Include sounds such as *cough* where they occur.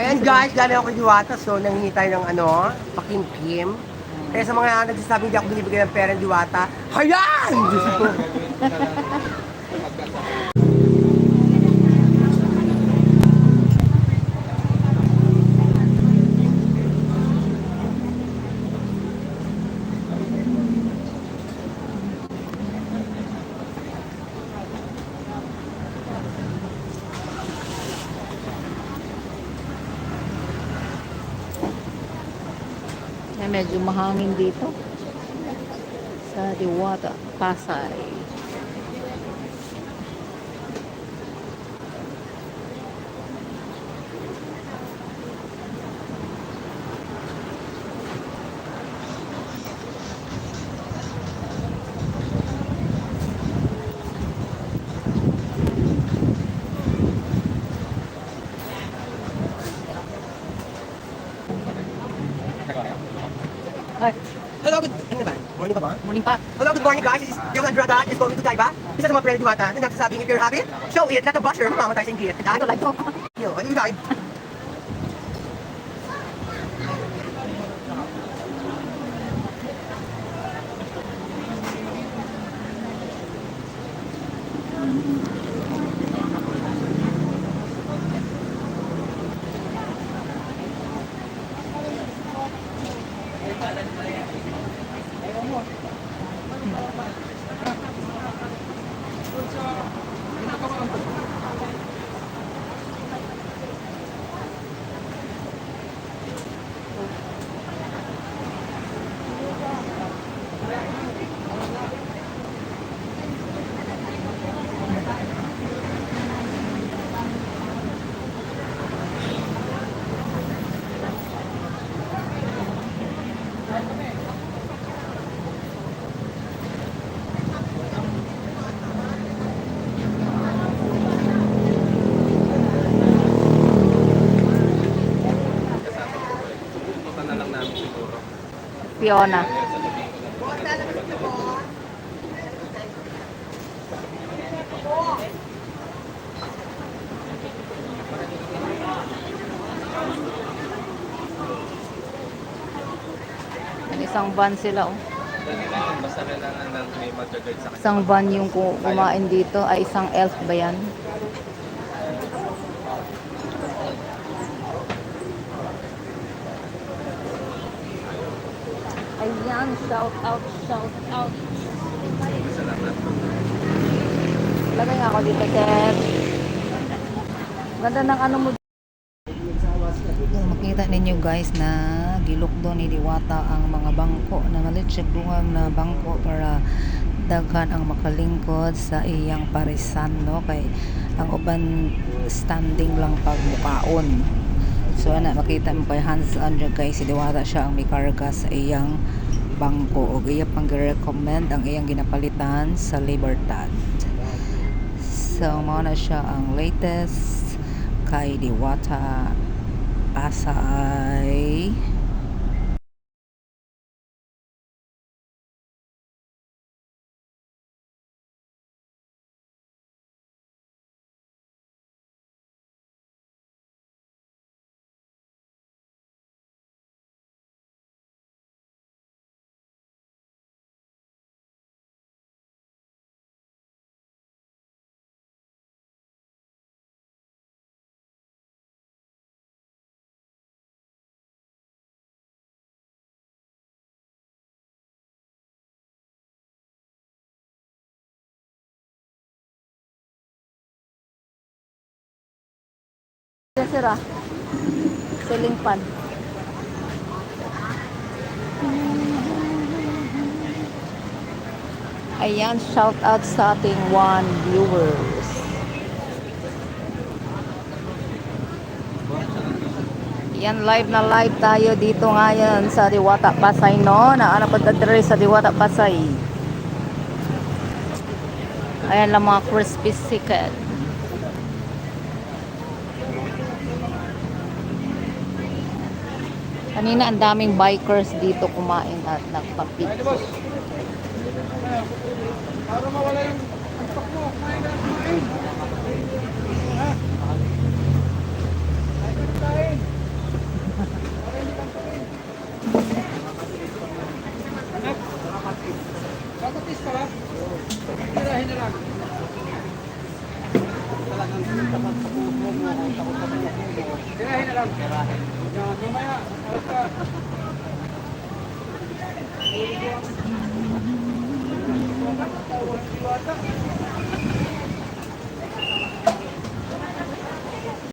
Ayan guys, galing ako Diwata, so nangingi tayo ng ano, pakimkim. Kaya sa mga nagsasabing hindi ako binibigay ng pera ng Diwata, hayan! Diyos *laughs* ko. Eh, medyo mahangin dito. Sa Diwata, Pasay. Ay, Hello, good ba? Morning ka ba? morning pa. Hello, good morning guys. This is yung Andrada is going to Taiba. Isa sa mga pera ng Diwata na nagsasabing if you're happy, show it, not a basher, mamamatay sa inggit. Ano like to? Yo, ano yung guide? Fiona. Isang van sila oh. Isang van yung ku- kumain dito. Ay, isang elf ba yan? Ayan, shout out, shout out. Salamat. Lagay nga ako dito, sir. Ganda ng ano mo. Makita ninyo guys na gilukdo ni Diwata ang mga bangko na malitsik dungang na bangko para daghan ang makalingkod sa iyang parisan no kay ang uban standing lang pagmukaon so ana makita mo kay hands on dyan kay si Diwata siya ang may karga sa iyang bangko. O iya pang recommend ang iyang ginapalitan sa Libertad. So mao na siya ang latest kay Diwata. Pasay sira ceiling fan Ayan, shout out sa ating one viewers. Yan, live na live tayo dito ngayon sa Diwata Pasay, no? Na ano pa dere sa Diwata Pasay. Ayan lang mga crispy chicken. Kanina ang daming bikers dito kumain at nagpa-pizza. Para mawala yung antok mo, kumain ka Talagang Tirahin na lang. Mamaya. Alas ka. Si Diwata.